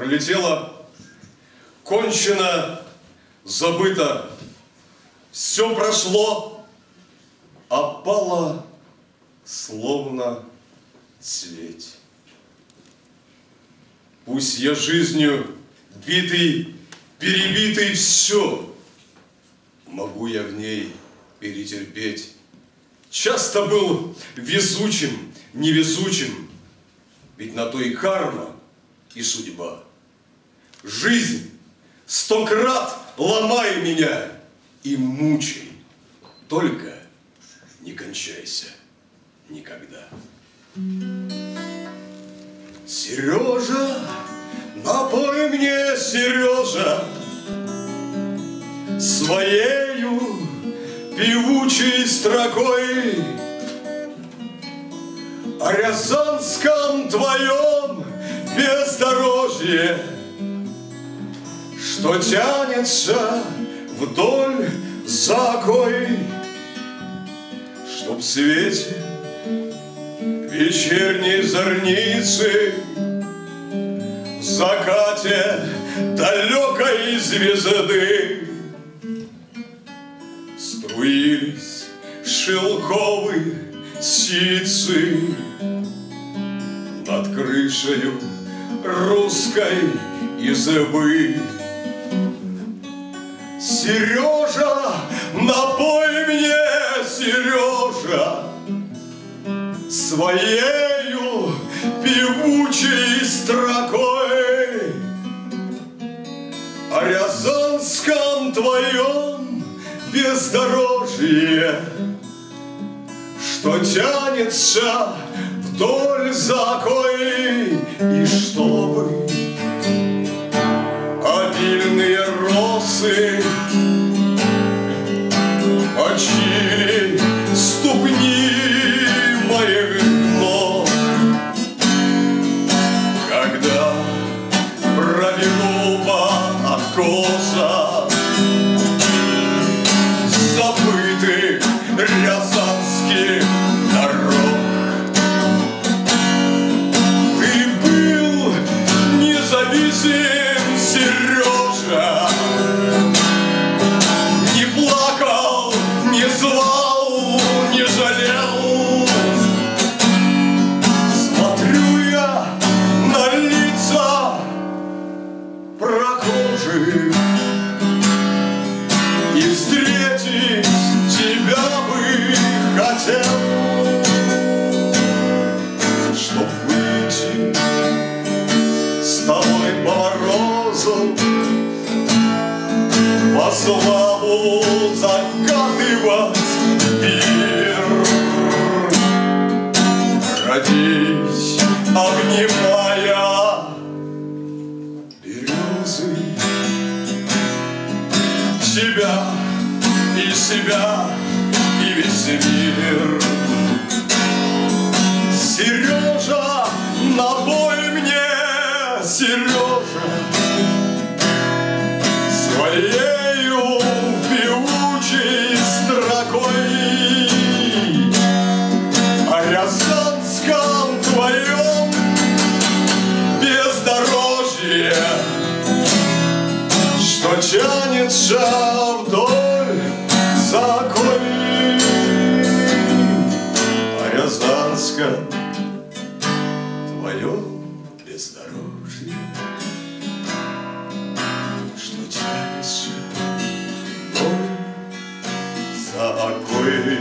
Пролетело, кончено, забыто. Все прошло, опало, словно цветь. Пусть я жизнью битый, перебитый все, могу я в ней перетерпеть. Часто был везучим, невезучим, ведь на то и карма, и судьба. Жизнь. Сто крат ломай меня и мучай, только не кончайся никогда. Сережа, напой мне, Сережа, своею певучей строкой. О Рязанском твоем бездорожье, что тянется вдоль закой, чтоб в свете вечерней зорницы в закате далекой звезды струились шелковые сицы над крышею русской избы. Сережа, напой мне, Сережа, своею певучей строкой. О Рязанском твоем бездорожье, что тянется вдоль закой, и чтобы рязанских дорог, ты был независим, Сережа, не плакал, не звал, не жалел. Смотрю я на лица прохожих славу закатывать мир. Родись, обнимая. Березы. Тебя и себя и весь мир тянется вдоль закой. О Рязанском твоем бездорожье, что тянется вдоль закой.